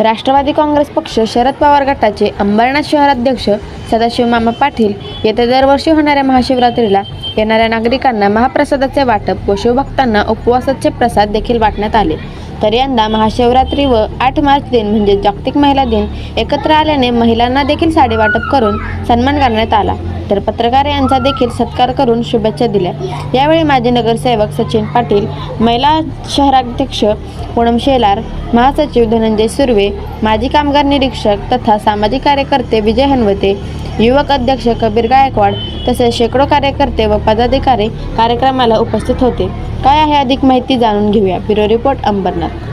राष्ट्रवादी काँग्रेस पक्ष शरद पवार गटाचे अंबरनाथ शहराध्यक्ष सदाशिव मामा पाटील येत्या दरवर्षी होणाऱ्या महाशिवरात्रीला येणाऱ्या नागरिकांना महाप्रसादाचे वाटप व शिवभक्तांना उपवासाचे प्रसाद देखील वाटण्यात आले. तर यंदा महाशिवरात्री व आठ मार्च दिन म्हणजे जागतिक महिला दिन एकत्र आल्याने महिलांना देखील साडी वाटप करून सन्मान करण्यात आला. तर पत्रकार यांचा देखील सत्कार करून शुभेच्छा दिल्या. यावेळी माजी नगरसेवक सचिन पाटील महिला शहराध्यक्ष पूनम शेलार महासचिव धनंजय सुर्वे माजी कामगार निरीक्षक तथा सामाजिक कार्यकर्ते विजय हनवते युवक अध्यक्ष कबीर गायकवाड तसेच शेकडो कार्यकर्ते व पदाधिकारी कार्यक्रमाला उपस्थित होते. काय आहे अधिक माहिती जाणून घेऊया. Bureau report Ambernath.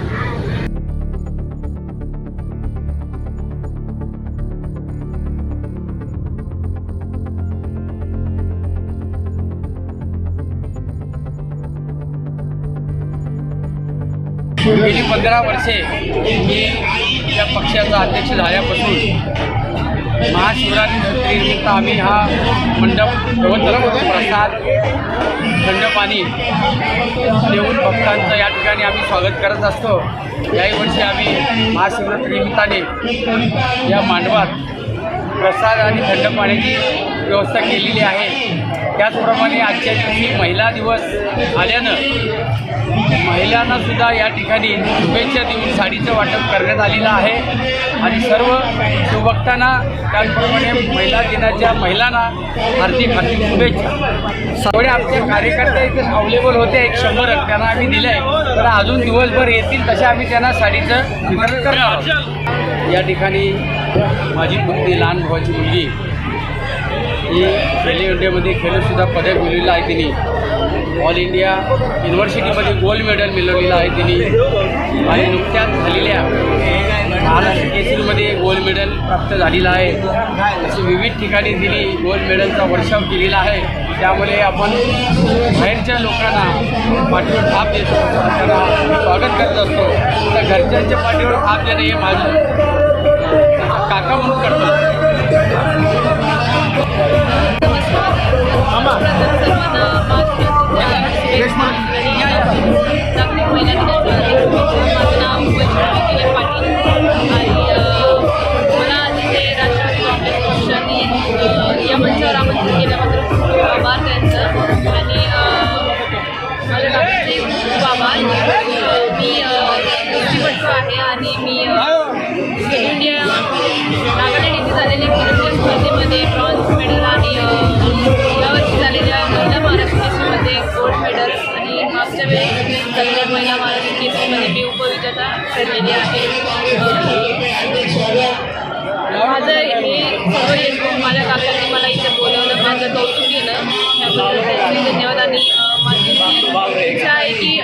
गेली पंधरा वर्षे मी या पक्षाचा अध्यक्ष झाल्यापासून महाशिवरात्रीनिमित्त आम्ही हा मंडप प्रसाद थंड पाणी देऊन भक्तांचं या ठिकाणी आम्ही स्वागत करत असतो. याही वर्षी आम्ही महाशिवरात्रीनिमित्ताने या मांडवात प्रसाद आणि थंड पाण्याची व्यवस्था केलेली आहे. त्याचप्रमाणे आजच्या दिवशी महिला दिवस आल्यानं महिलांना सुद्धा या ठिकाणी शुभेच्छा देऊन साडीचं वाटप करण्यात आलेलं आहे. आणि सर्व शिवभक्तांना त्याचप्रमाणे महिला दिनाच्या महिलांना हार्दिक हार्दिक शुभेच्छा. सगळे आमचे कार्यकर्ते इथे अवेलेबल होते. एक शंभर त्यांना आम्ही दिलं आहे तर अजून दिवसभर येतील तसे आम्ही त्यांना साडीचं वितरण करणार आहोत. या ठिकाणी माझी मुलगी लहान भावाची मुलगी ही खेलो इंडियामध्ये खेलोसुद्धा पदक मिळवलेलं आहे तिने. ऑल इंडिया युनिव्हर्सिटीमध्ये गोल्ड मेडल मिळवलेलं आहे तिने. आणि नुकत्याच झालेल्या महाराष्ट्र केसरीमध्ये गोल्ड मेडल प्राप्त झालेलं आहे. असे विविध ठिकाणी तिने गोल्ड मेडलचा वर्षाव केलेला आहे. त्यामुळे आपण बाहेरच्या लोकांना पाठीवर थाप देतो त्यांना स्वागत करत असतो. तर घरच्यांच्या पाठीवर थाप देणं हे माझं काका म्हणून इंडिया नागालँड येथे झालेल्या खेलो स्पर्धेमध्ये ब्रॉन्झ मेडल आणि यावर्षी झालेल्या महिला महाराष्ट्र केसरीमध्ये गोल्ड मेडल आणि मागच्या वेळेस झालेल्या महिला महाराष्ट्र केसरीमध्ये मी उपविजेता ठरलेली आहे. माझं हे सर्व माझ्या काकांनी मला इथे बोलवलं माझं कौतुक केलं. त्याबद्दल धन्यवाद. आणि माझी इच्छा आहे की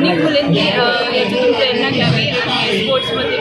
अनेक मुलींनी अ, याच्यातून प्रेरणा घ्यावी आणि स्पोर्ट्समध्ये